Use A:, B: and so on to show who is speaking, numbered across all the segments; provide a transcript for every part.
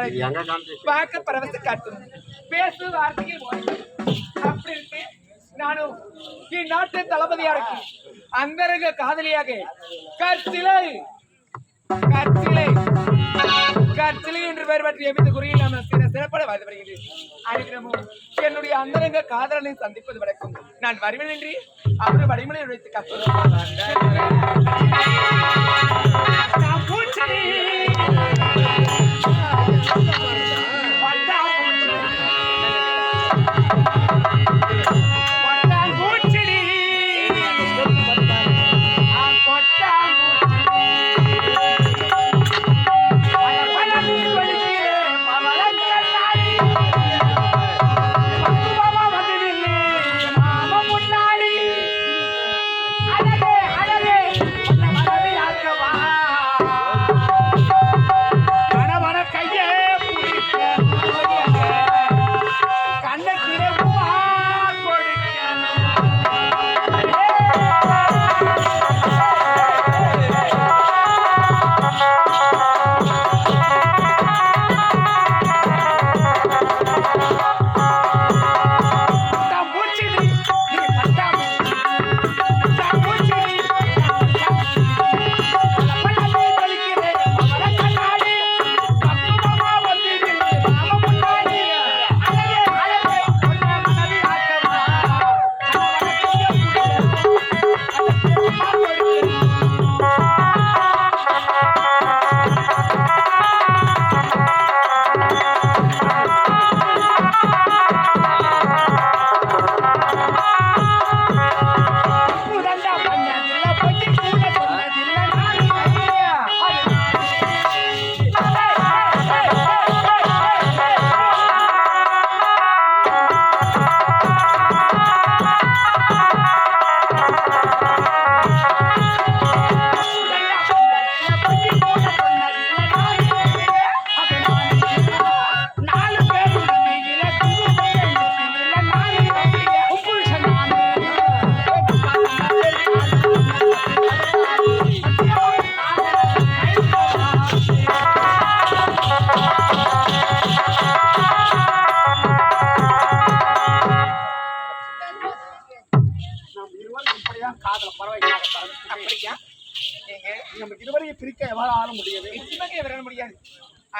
A: அழகி பார்க்க பரவச காட்டும். பேசு வார்த்தையில். அப்படி இருக்கு நானும் இந்நாட்டு தளபதியாக அந்தரங்க காதலியாக கற்சிலை கற்சிலை கற்சிலை என்று பெயர் பற்றி எவ்வித குறியில் நாம் சிற சிறப்பட வாழ்ந்து வருகிறேன் அனுகிரமும் என்னுடைய அந்தரங்க காதலனை சந்திப்பது வழக்கம். நான் வருவேன் என்று அவர் வடிமலை உழைத்து கற்றுக்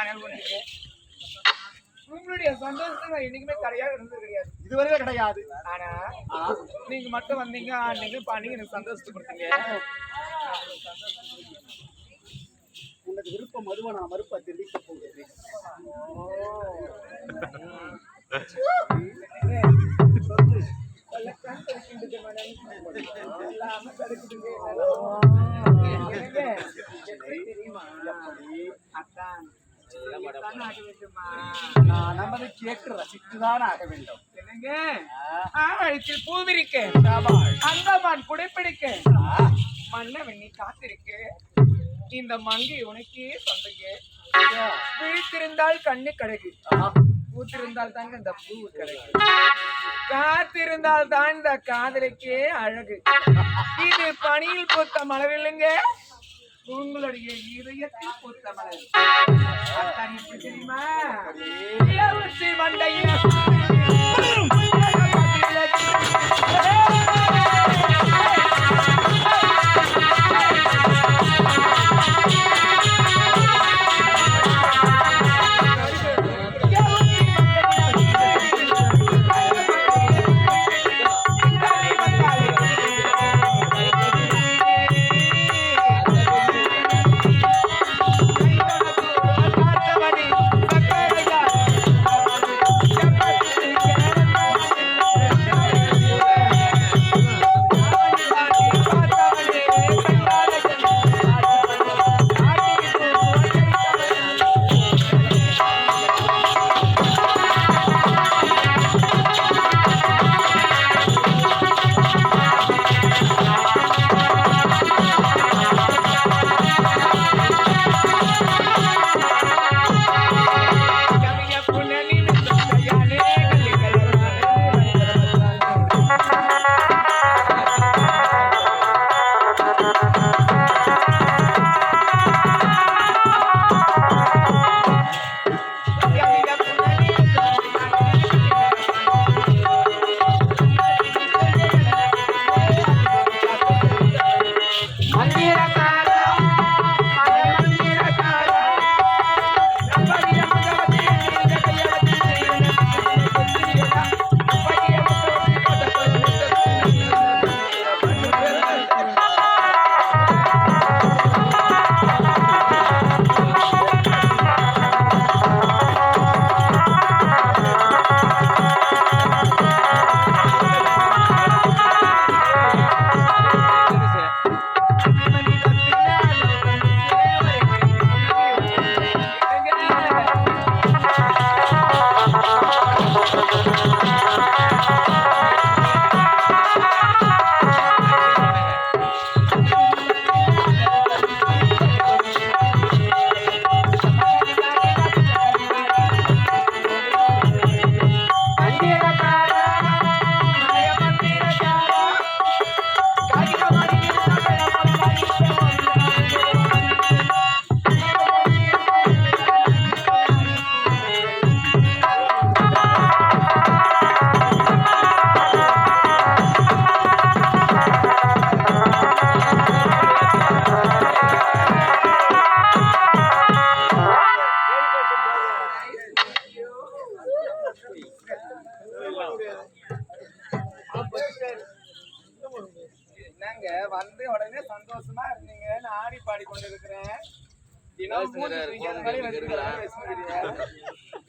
A: ஆனால் ஒன்று உங்களுடைய சந்தோஷம் நான் என்னைக்குமே தடையாக இருந்தது கிடையாது.
B: இதுவரையில கிடையாது.
A: ஆனா நீங்க மட்டும் வந்தீங்க ஆனீங்க பண்ணீங்க எனக்கு சந்தோஷத்தை கொடுத்தீங்க.
B: உனக்கு விருப்பம் மதுவை நான் மறுப்ப தெரிவிக்க போகிறேன்.
A: தெரியுமா? அத்தான்.
B: நான் நமது கேட்டு ரசித்துதான் ஆக வேண்டும்.
A: பூவிரிக்க. அந்தமான். குடைப்பிடிக்க. மன்னவன் நீ காத்திருக்க. இந்த மங்கை உனக்கே சொந்தங்க. விழித்திருந்தால் கண்ணு கழகு
B: ஆ,
A: பூத்திருந்தால் தாங்க இந்த பூ கழகு காத்திருந்தால் தான் இந்த காதலுக்கே அழகு. இது பனியில் பூத்த மலரில்லைங்க உங்களுடைய இதயத்தில் பூத்த மலர் அத்தான் எப்படி தெரியுமா? மண்டையில்.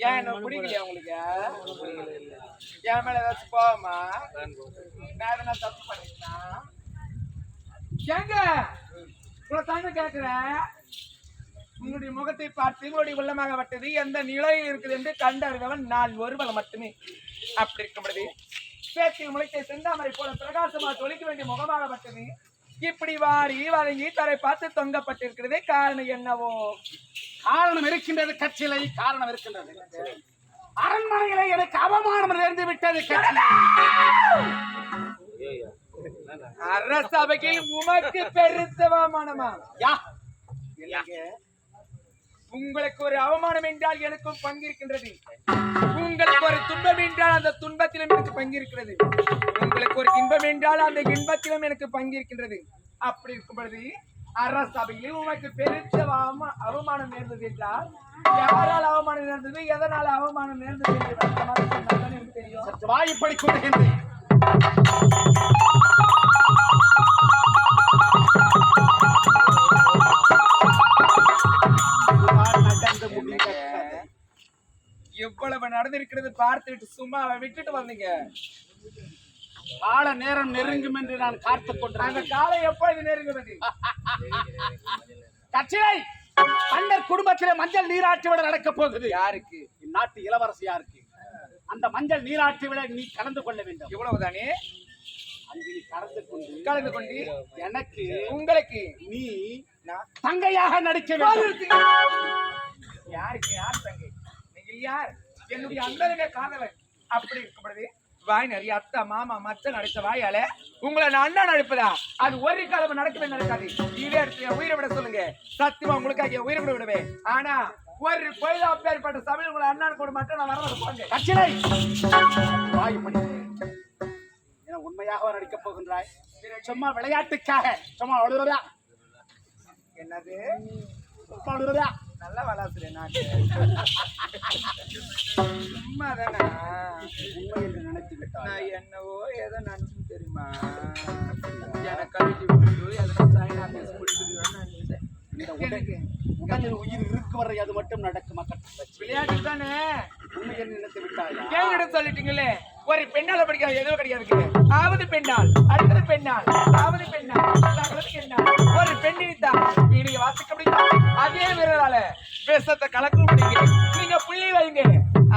A: ஏன் என்ன பிடிக்கலையா உங்களுக்கு? என் மேல ஏதாச்சும் போவோமா நான் எதனா தப்பு பண்ணிட்டேன்? ஏங்க உங்களை தாங்க கேட்கிறேன் உங்களுடைய முகத்தை பார்த்து உங்களுடைய உள்ளமாகப்பட்டது எந்த நிலையில் இருக்குது என்று கண்டறிந்தவன் நான் ஒருவன் மட்டுமே. அப்படி இருக்கும் பொழுது பேச்சில் முளைத்த செந்தாமரை போல பிரகாசமாக தொலைக்க வேண்டிய முகமாகப்பட்டது இப்படி வாரி வழங்கி தரை பார்த்து தொங்கப்பட்டிருக்கிறது காரணம் என்னவோ?
B: காரணம் இருக்கின்றது கட்சியிலை காரணம் இருக்கின்றது. அரண்மனையிலே எனக்கு அவமானம் நேர்ந்து விட்டது
A: அரசபையில் உமக்கு பெருத்தவமானமா
B: யா.
A: உங்களுக்கு ஒரு அவமானம் என்றால் எனக்கும் பங்கிருக்கின்றது. உங்களுக்கு ஒரு துன்பம் என்றால் அந்த துன்பத்திலும் எனக்கு பங்கிருக்கிறது. உங்களுக்கு ஒரு இன்பம் என்றால் அந்த இன்பத்திலும் எனக்கு பங்கிருக்கின்றது. அப்படி இருக்கும் பொழுது அரசபையில் உனக்கு பெருத்த அவமா- அவமானம் நேர்ந்தது என்றால் யாரால் அவமானம் நேர்ந்தது? எதனால அவமானம் நேர்ந்தது என்று எனக்கு தெரியும்.
B: சற்று வாய்ப்படி கூறுகின்றேன்
A: எவ்வளவு நடந்திருக்கிறது பார்த்துட்டு சும்மா விட்டுட்டு வந்தீங்க.
B: கால நேரம் நெருங்கும் என்று நான் காத்துக்
A: அந்த
B: கொண்டிருந்தேன்
A: காலம் எப்பொழுது நெருங்குவது?
B: கச்சிலை மன்னர் குடும்பத்திலே மஞ்சள் நீராட்டு விட நடக்க போகுது.
A: யாருக்கு?
B: இந்நாட்டு இளவரசியாருக்கு அந்த மஞ்சள் நீராட்டு விட நீ கலந்து கொள்ள வேண்டும்.
A: இவ்வளவுதானே
B: அங்கு நீ கலந்து கொண்டு
A: கலந்து கொண்டு?
B: எனக்கு
A: உங்களுக்கு?
B: நீ
A: நான்
B: தங்கையாக நடிக்க வேண்டும்.
A: யாருக்கு? யார் தங்கை? யார்? என்னுடைய அண்ணனுங்க காதலன். அப்படி இருக்கப்படுது வாய் நிறைய அத்தை மாமா மச்சன் அடித்த வாயால உங்களை நான் அண்ணன் அழைப்பதா? அது ஒரு காலம் நடக்கவே நடக்காது. இதே இடத்துல உயிரை விட சொல்லுங்க. சத்தியமா உங்களுக்காக உயிரை விட விடுவேன். ஆனா ஒரு பொய்தா பேர்பட்ட சமையல் உங்களை அண்ணன் கூட மட்டும் நான் வர போங்க
B: கட்சியை வாய் பண்ணி என உண்மையாக நடிக்கப் போகின்றாய்? சும்மா விளையாட்டுக்காக. சும்மா அவ்வளவுதான்
A: என்னது?
B: அவ்வளவுதான்
A: நல்ல வளாசுறேன் நான். சும்மா தானே
B: உண்மை என்று நினைத்து விட்டாய்
A: நான் என்னவோ ஏதோ நினைச்சு தெரியுமா? எனக்கு கழட்டி விட்டு எதனா சைனா பேச முடிச்சுடுவேன்னு நினைச்சேன்.
B: இந்த உடல்
A: எனக்கு.
B: உடலில் உயிர் இருக்கு வரை அது மட்டும் நடக்கும்? மக்கள்
A: விளையாட்டு தானே.
B: உண்மை என்று நினைத்து விட்டாயா?
A: கேங்கிட்ட சொல்லிட்டீங்களே. ஒரு பெண்ணால படிக்காது எதுவும் கிடையாது ஆவது பெண்ணால் அடுத்தது பெண்ணால் ஆவது பெண்ணால் பெண்ணால். ஒரு பெண்ணினித்தான் நீங்க வாசிக்க முடியும்? அதே விரலால விஷத்தை கலக்க முடியுங்க. நீங்க புள்ளி வைங்க.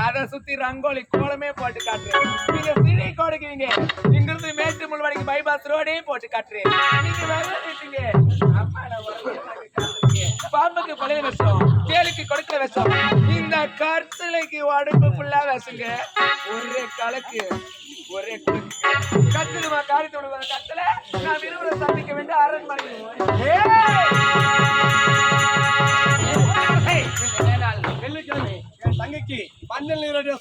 A: அதை சுத்தி ரங்கோலி கோலமே போட்டு காட்டுறேன். நீங்க சிறை கொடுக்குறீங்க இங்கிருந்து மேட்டு முள்வாடிக்கு பைபாஸ் ரோடே போட்டு காட்டுறேன். நீங்க விளையாடுறீங்க அம்மா நான் பாம்புக்கு பழைய விஷம் தேலுக்கு கொடுக்கிற விஷம் இந்த கருத்துலைக்கு உடம்பு ஃபுல்லா விஷங்க ஒரே கலக்கு ஒரே குலுக்கு காரியத்தை விடுவாங்க கத்துல நான் விரும்புற சந்திக்க வேண்டிய அரண்மனை
B: வெள்ளிக்கிழமை என் தங்கைக்கு மஞ்சள் நீரோட